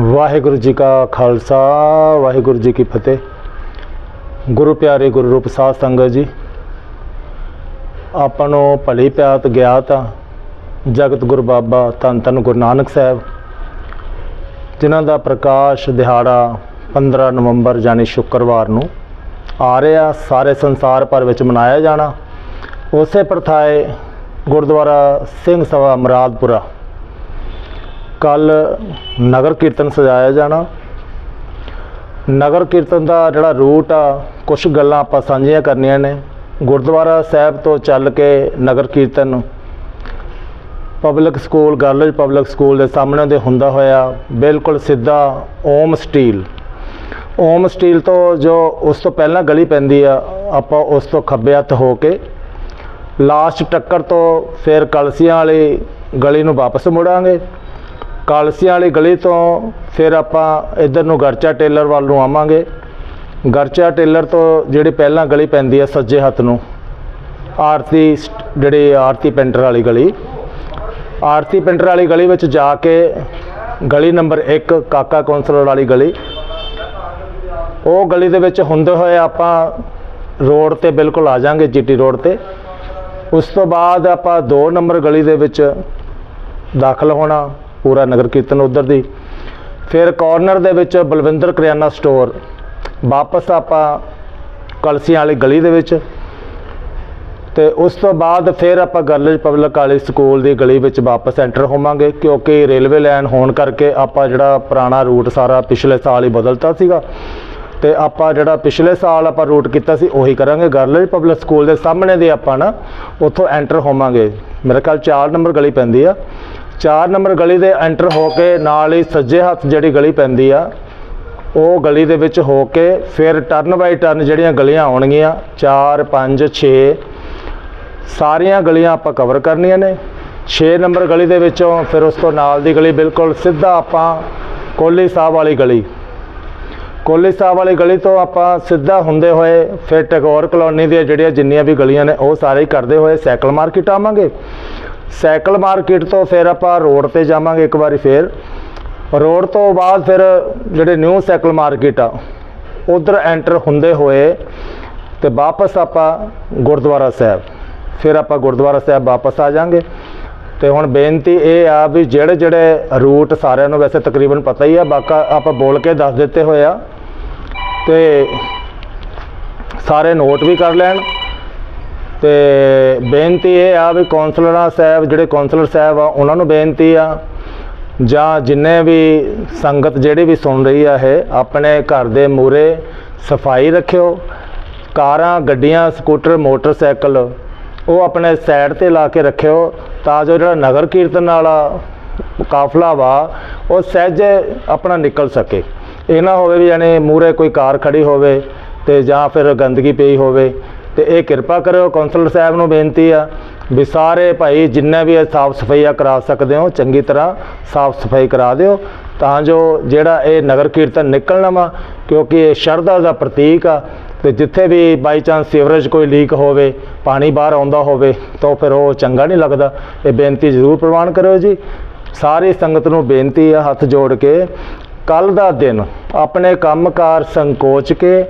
ਵਾਹਿਗੁਰੂ ਜੀ ਕਾ ਖਾਲਸਾ, ਵਾਹਿਗੁਰੂ ਜੀ ਕੀ ਫਤਿਹ। ਗੁਰੂ ਪਿਆਰੇ ਗੁਰੂ ਰੂਪ ਸਾਧ ਸੰਗਤ ਜੀ, ਆਪਾਂ ਨੂੰ ਭਲੀ ਪਿਆਤ ਗਿਆਤ ਆ, ਜਗਤ ਗੁਰ ਬਾਬਾ ਧੰਨ ਧੰਨ ਗੁਰੂ ਨਾਨਕ ਸਾਹਿਬ, ਜਿਨ੍ਹਾਂ ਦਾ ਪ੍ਰਕਾਸ਼ ਦਿਹਾੜਾ 15 ਨਵੰਬਰ ਯਾਨੀ ਸ਼ੁੱਕਰਵਾਰ ਨੂੰ ਆ ਰਿਹਾ, ਸਾਰੇ ਸੰਸਾਰ ਭਰ ਵਿੱਚ ਮਨਾਇਆ ਜਾਣਾ। ਉਸੇ ਪ੍ਰਥਾਏ ਗੁਰਦੁਆਰਾ ਸਿੰਘ ਸਭਾ ਮਰਾਦਪੁਰਾ ਕੱਲ ਨਗਰ ਕੀਰਤਨ ਸਜਾਇਆ ਜਾਣਾ। ਨਗਰ ਕੀਰਤਨ ਦਾ ਜਿਹੜਾ ਰੂਟ ਆ ਕੁਝ ਗੱਲਾਂ ਆਪਾਂ ਸਾਂਝੀਆਂ ਕਰਨੀਆਂ ਨੇ। ਗੁਰਦੁਆਰਾ ਸਾਹਿਬ ਤੋਂ ਚੱਲ ਕੇ Nagar Kirtan. Public school girls public school ਦੇ ਸਾਹਮਣੇ ਦੇ ਹੁੰਦਾ ਹੋਇਆ, ਬਿਲਕੁਲ ਸਿੱਧਾ ਓਮ ਸਟੀਲ। ਓਮ ਸਟੀਲ ਤੋਂ ਜੋ ਉਸ ਤੋਂ ਪਹਿਲਾਂ ਗਲੀ ਪੈਂਦੀ ਆ, ਆਪਾਂ ਉਸ ਤੋਂ ਖੱਬੇ ਹੱਥ ਹੋ ਕੇ ਲਾਸਟ ਟੱਕਰ ਤੋਂ ਫਿਰ ਕਲਸੀਆਂ ਵਾਲੀ ਗਲੀ ਨੂੰ ਵਾਪਸ ਮੁੜਾਂਗੇ। ਕਾਲਸੀਆਂ ਵਾਲੀ ਗਲੀ ਤੋਂ ਫਿਰ ਆਪਾਂ ਇਧਰ ਨੂੰ ਗਰਚਾ ਟੇਲਰ ਵੱਲ ਨੂੰ ਆਵਾਂਗੇ। ਗਰਚਾ ਟੇਲਰ ਤੋਂ ਜਿਹੜੀ ਪਹਿਲਾਂ ਗਲੀ ਪੈਂਦੀ ਹੈ ਸੱਜੇ ਹੱਥ ਨੂੰ, ਆਰਤੀ ਸਟ- ਜਿਹੜੀ ਆਰਤੀ ਪੈਂਟਰ ਵਾਲੀ ਗਲੀ। ਆਰਤੀ ਪੈਂਟਰ ਵਾਲੀ ਗਲੀ ਵਿੱਚ ਜਾ ਕੇ ਗਲੀ ਨੰਬਰ 1 ਕਾਕਾ ਕੌਂਸਲਰ ਵਾਲੀ ਗਲੀ। ਉਹ ਗਲੀ ਦੇ ਵਿੱਚ ਹੁੰਦੇ ਹੋਏ ਆਪਾਂ ਰੋਡ ਤੇ ਬਿਲਕੁਲ ਆ ਜਾਾਂਗੇ, ਜੀਟੀ ਰੋਡ ਤੇ। ਉਸ ਤੋਂ ਬਾਅਦ ਆਪਾਂ 2 ਨੰਬਰ ਗਲੀ ਦੇ ਵਿੱਚ ਦਾਖਲ ਹੋਣਾ। ਪੂਰਾ ਨਗਰ ਕੀਰਤਨ ਉਧਰ ਦੀ। ਫਿਰ ਕਾਰਨਰ ਦੇ ਵਿੱਚ ਬਲਵਿੰਦਰ ਕਰਿਆਨਾ ਸਟੋਰ ਵਾਪਸ ਆਪਾਂ ਕਲਸੀਆਂ ਵਾਲੀ ਗਲੀ ਦੇ ਵਿੱਚ। ਤੇ ਉਸ ਤੋਂ ਬਾਅਦ ਫਿਰ ਆਪਾਂ ਗਰਲਜ ਪਬਲਿਕ ਵਾਲੀ ਸਕੂਲ ਦੀ ਗਲੀ ਵਿੱਚ ਵਾਪਸ ਐਂਟਰ ਹੋਵਾਂਗੇ, ਕਿਉਂਕਿ ਰੇਲਵੇ ਲਾਈਨ ਹੋਣ ਕਰਕੇ ਆਪਾਂ ਜਿਹੜਾ ਪੁਰਾਣਾ ਰੂਟ ਸਾਰਾ ਪਿਛਲੇ ਸਾਲ ਹੀ ਬਦਲਤਾ ਸੀਗਾ। ਤੇ ਆਪਾਂ ਜਿਹੜਾ ਪਿਛਲੇ ਸਾਲ ਆਪਾਂ ਰੂਟ ਕੀਤਾ ਸੀ, ਉਹੀ ਕਰਾਂਗੇ। ਗਰਲਜ ਪਬਲਿਕ ਸਕੂਲ ਦੇ ਸਾਹਮਣੇ ਦੇ ਆਪਾਂ ਨਾ ਉੱਥੋਂ ਐਂਟਰ ਹੋਵਾਂਗੇ। ਮੇਰੇ ਖਿਆਲ 4 ਨੰਬਰ ਗਲੀ ਪੈਂਦੀ ਆ। 4 ਨੰਬਰ ਗਲੀ ਦੇ ਐਂਟਰ ਹੋ ਕੇ ਨਾਲ ਹੀ ਸੱਜੇ ਹੱਥ ਜਿਹੜੀ ਗਲੀ ਪੈਂਦੀ ਆ, ਉਹ ਗਲੀ ਦੇ ਵਿੱਚ ਹੋ ਕੇ ਫਿਰ ਟਰਨ ਬਾਈ ਟਰਨ ਜਿਹੜੀਆਂ ਗਲੀਆਂ ਆਉਣਗੀਆਂ 4 5 6 ਸਾਰੀਆਂ ਗਲੀਆਂ ਆਪਾਂ ਕਵਰ ਕਰਨੀਆਂ ਨੇ। 6 ਨੰਬਰ ਗਲੀ ਦੇ ਵਿੱਚੋਂ ਫਿਰ ਉਸ ਤੋਂ ਨਾਲ ਦੀ ਗਲੀ ਬਿਲਕੁਲ ਸਿੱਧਾ ਆਪਾਂ ਕੋਲੀ ਸਾਹਿਬ ਵਾਲੀ ਗਲੀ। ਕੋਲੀ ਸਾਹਿਬ ਵਾਲੀ ਗਲੀ ਤੋਂ ਆਪਾਂ ਸਿੱਧਾ ਹੁੰਦੇ ਹੋਏ ਫਿਰ ਟੈਗੋਰ ਕਲੋਨੀ ਦੀਆਂ ਜਿਹੜੀਆਂ ਜਿੰਨੀਆਂ ਵੀ ਗਲੀਆਂ ਨੇ, ਉਹ ਸਾਰੇ ਹੀ ਕਰਦੇ ਹੋਏ ਸਾਈਕਲ ਮਾਰਕੀਟ ਆਵਾਂਗੇ ਸਾਈਕਲ ਮਾਰਕੀਟ ਤੋਂ ਫਿਰ ਆਪਾਂ ਰੋਡ ਤੇ ਜਾਵਾਂਗੇ ਇੱਕ ਵਾਰੀ ਫਿਰ। ਰੋਡ ਤੋਂ ਬਾਅਦ ਫਿਰ ਜਿਹੜੇ ਨਿਊ ਸਾਈਕਲ ਮਾਰਕੀਟ ਆ, ਉਧਰ ਐਂਟਰ ਹੁੰਦੇ ਹੋਏ ਤੇ ਵਾਪਸ ਆਪਾਂ ਗੁਰਦੁਆਰਾ ਸਾਹਿਬ। ਫਿਰ ਆਪਾਂ ਗੁਰਦੁਆਰਾ ਸਾਹਿਬ ਵਾਪਸ ਆ ਜਾਾਂਗੇ। ਤੇ ਹੁਣ ਬੇਨਤੀ ਇਹ ਆ ਵੀ ਜਿਹੜੇ ਜਿਹੜੇ ਰੂਟ ਸਾਰਿਆਂ ਨੂੰ ਵੈਸੇ ਤਕਰੀਬਨ ਪਤਾ ਹੀ ਆ, ਬਾਕਾ ਆਪਾਂ ਬੋਲ ਕੇ ਦੱਸ ਦਿੱਤੇ ਹੋਏ ਆ। ਤੇ ਸਾਰੇ ਨੋਟ ਵੀ ਕਰ ਲੈਣ। ਤੇ ਬੇਨਤੀ ਇਹ ਆ ਵੀ ਕੌਂਸਲਰਾਂ ਸਾਹਿਬ, ਜਿਹੜੇ ਕੌਂਸਲਰ ਸਾਹਿਬ ਆ, ਉਹਨਾਂ ਨੂੰ ਬੇਨਤੀ ਆ ਜਾਂ ਜਿੰਨੇ ਵੀ ਸੰਗਤ ਜਿਹੜੀ ਵੀ ਸੁਣ ਰਹੀ ਆ ਇਹ, ਆਪਣੇ ਘਰ ਦੇ ਮੂਰੇ ਸਫ਼ਾਈ ਰੱਖਿਓ। ਕਾਰਾਂ, ਗੱਡੀਆਂ, ਸਕੂਟਰ, ਮੋਟਰਸਾਈਕਲ, ਉਹ ਆਪਣੇ ਸਾਈਡ ਤੇ ਲਾ ਕੇ ਰੱਖਿਓ ਤਾਂ ਜੋ ਜਿਹੜਾ ਨਗਰ ਕੀਰਤਨ ਵਾਲਾ ਕਾਫਲਾ ਵਾ, ਉਹ ਸਹਿਜ ਆਪਣਾ ਨਿਕਲ ਸਕੇ। ਇਹ ਨਾ ਹੋਵੇ ਵੀ ਜਾਨੇ ਮੂਰੇ ਕੋਈ ਕਾਰ ਖੜੀ ਹੋਵੇ ਤੇ ਜਾਂ ਫਿਰ ਗੰਦਗੀ ਪਈ ਹੋਵੇ। ਤੇ ਇਹ ਕਿਰਪਾ ਕਰਿਓ, ਕੌਂਸਲਰ ਸਾਹਿਬ ਨੂੰ ਬੇਨਤੀ ਆ ਵੀ ਸਾਰੇ ਭਾਈ ਜਿੰਨੇ ਵੀ ਸਾਫ਼ ਸਫਾਈਆ ਕਰਾ ਸਕਦੇ ਹੋ, ਚੰਗੀ ਤਰ੍ਹਾਂ ਸਾਫ਼ ਸਫ਼ਾਈ ਕਰਾ ਦਿਓ। ਤਾਂ ਜੋ ਜਿਹੜਾ ਇਹ ਨਗਰ ਕੀਰਤਨ ਨਿਕਲਣਾ ਵਾ, ਕਿਉਂਕਿ ਇਹ ਸ਼ਰਧਾ ਦਾ ਪ੍ਰਤੀਕ ਆ, ਤੇ ਜਿੱਥੇ ਵੀ ਬਾਈ ਚਾਂਸ ਸੀਵਰੇਜ ਕੋਈ ਲੀਕ ਹੋਵੇ, ਪਾਣੀ ਬਾਹਰ ਆਉਂਦਾ ਹੋਵੇ, ਤਾਂ ਫਿਰ ਉਹ ਚੰਗਾ ਨਹੀਂ ਲੱਗਦਾ। ਇਹ ਬੇਨਤੀ ਜ਼ਰੂਰ ਪ੍ਰਵਾਨ ਕਰਿਓ ਜੀ। ਸਾਰੀ ਸੰਗਤ ਨੂੰ ਬੇਨਤੀ ਆ ਹੱਥ ਜੋੜ ਕੇ ਕੱਲ ਦਾ ਦਿਨ ਆਪਣੇ ਕੰਮਕਾਰ ਸੰਕੋਚ ਕੇ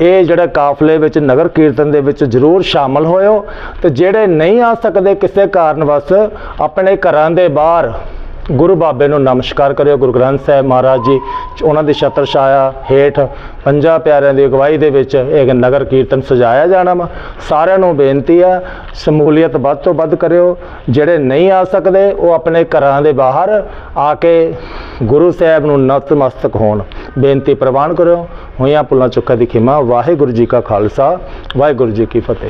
ਇਹ ਜਿਹੜਾ ਕਾਫਲੇ ਵਿੱਚ, ਨਗਰ ਕੀਰਤਨ ਦੇ ਵਿੱਚ ਜ਼ਰੂਰ ਸ਼ਾਮਲ ਹੋਇਓ ਤੇ ਜਿਹੜੇ ਨਹੀਂ ਆ ਸਕਦੇ ਕਿਸੇ ਕਾਰਨ ਵਸ, ਆਪਣੇ ਘਰਾਂ ਦੇ ਬਾਹਰ ਗੁਰੂ ਬਾਬੇ ਨੂੰ ਨਮਸਕਾਰ ਕਰਿਓ। ਗੁਰੂ ਗ੍ਰੰਥ ਸਾਹਿਬ ਮਹਾਰਾਜ ਜੀ, ਉਹਨਾਂ ਦੀ ਛਤਰ ਛਾਇਆ ਹੇਠ ਪੰਜਾਂ ਪਿਆਰਿਆਂ ਦੀ ਅਗਵਾਈ ਦੇ ਵਿੱਚ ਇਹ ਨਗਰ ਕੀਰਤਨ ਸਜਾਇਆ ਜਾਣਾ ਵਾ। ਸਾਰਿਆਂ ਨੂੰ ਬੇਨਤੀ ਆ, ਸਮੂਲੀਅਤ ਵੱਧ ਤੋਂ ਵੱਧ ਕਰਿਓ। ਜਿਹੜੇ ਨਹੀਂ ਆ ਸਕਦੇ, ਉਹ ਆਪਣੇ ਘਰਾਂ ਦੇ ਬਾਹਰ ਆ ਕੇ ਗੁਰੂ ਸਾਹਿਬ ਨੂੰ ਨਤਮਸਤਕ ਹੋਣ। ਬੇਨਤੀ ਪ੍ਰਵਾਨ ਕਰਿਓ। ਹੋਈਆਂ ਪੁੱਲਾਂ ਚੁੱਕਾ ਦੀ ਖਿਮਾ। ਵਾਹਿਗੁਰੂ ਜੀ ਕਾ ਖਾਲਸਾ। ਵਾਹਿਗੁਰੂ ਜੀ ਕੀ ਫਤਿਹ।